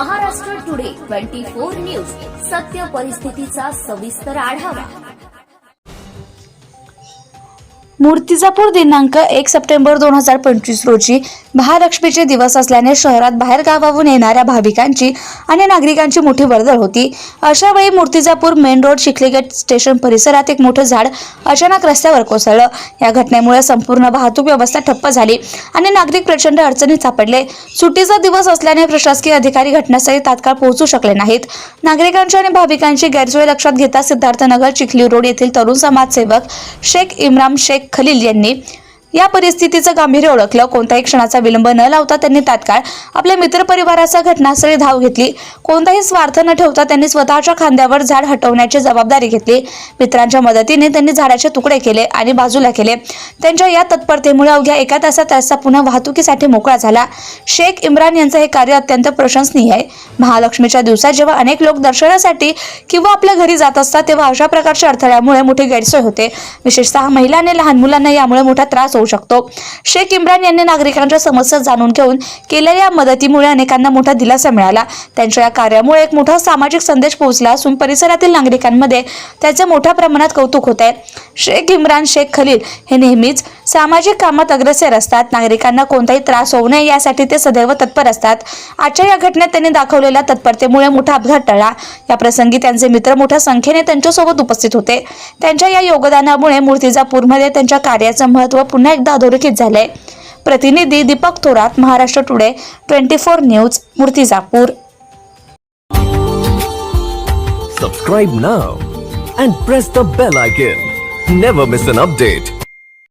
Maharashtra today twenty four news. सत्य परिस्थितीचा सविस्तर आढावा. मूर्तिजापूर दिनांक एक सप्टेंबर दोन हजार पंचवीस रोजी महालक्ष्मीचे दिवस असल्याने शहरात बाहेर गावाहून येणाऱ्या भाविकांची आणि नागरिकांची मोठी वर्दळ होती. अशा वेळी मूर्तिजापूर मेन रोड चिखलीगेट स्टेशन परिसरात एक मोठं झाड अचानक रस्त्यावर कोसळलं. या घटनेमुळे संपूर्ण वाहतूक व्यवस्था ठप्प झाली आणि नागरिक प्रचंड अडचणीत सापडले. सुट्टीचा दिवस असल्याने प्रशासकीय अधिकारी घटनास्थळी तात्काळ पोहोचू शकले नाहीत. नागरिकांची आणि भाविकांची गैरसोय लक्षात घेता सिद्धार्थनगर चिखली रोड येथील तरुण समाजसेवक शेख इम्राम शेख खलील यांनी या परिस्थितीचं गांभीर्य ओळखलं. कोणत्याही क्षणाचा विलंब न लावता त्यांनी तात्काळ आपल्या मित्रपरिवाराचा घटनास्थळी धाव घेतली. कोणताही स्वार्थ न ठेवता त्यांनी स्वतःच्या खांद्यावर झाड हटवण्याची जबाबदारी घेतली. मित्रांच्या मदतीने त्यांनी झाडाचे तुकडे केले आणि बाजूला केले. त्यांच्या या तत्परतेमुळे अवघ्या एका तासात रस्ता पुन्हा वाहतुकीसाठी मोकळा झाला. शेख इम्रान यांचं हे कार्य अत्यंत प्रशंसनीय आहे. महालक्ष्मीच्या दिवसात जेव्हा अनेक लोक दर्शनासाठी किंवा आपल्या घरी जात असतात तेव्हा अशा प्रकारच्या अडथळ्यामुळे मोठी गैरसोय होते. विशेषतः महिला आणि लहान मुलांना यामुळे मोठा त्रास होऊ शकतो. शेख इम्रान यांनी नागरिकांच्या समस्या जाणून घेऊन केलेल्या या मदतीमुळे अनेकांना मोठा दिलासा मिळाला. त्यांच्या या कार्यामुळे एक मोठा सामाजिक संदेश पोहोचला असून परिसरातील नागरिकांमध्ये त्याचे मोठ्या प्रमाणात कौतुक होत आहे शेख इम्रान शेख खलील हे नेहमीच सामाजिक कामात अग्रसर असतात. नागरिकांना कोणताही त्रास होऊ नये यासाठी ते सदैव तत्पर असतात. आजच्या या घटनेत त्यांनी दाखवलेल्या तत्परतेमुळे मोठा अपघात टळला. या प्रसंगी त्यांचे मित्र मोठ्या संख्येने त्यांच्यासोबत उपस्थित होते. त्यांच्या या योगदानामुळे मूर्तिजापूरमध्ये त्यांच्या कार्याचं महत्त्व पुन्हा एकदा अधोरेखित झालंय. प्रतिनिधी Deepak Thorat Maharashtra today twenty four news Murtizapur. Subscribe now and press the bell icon. Never miss an update.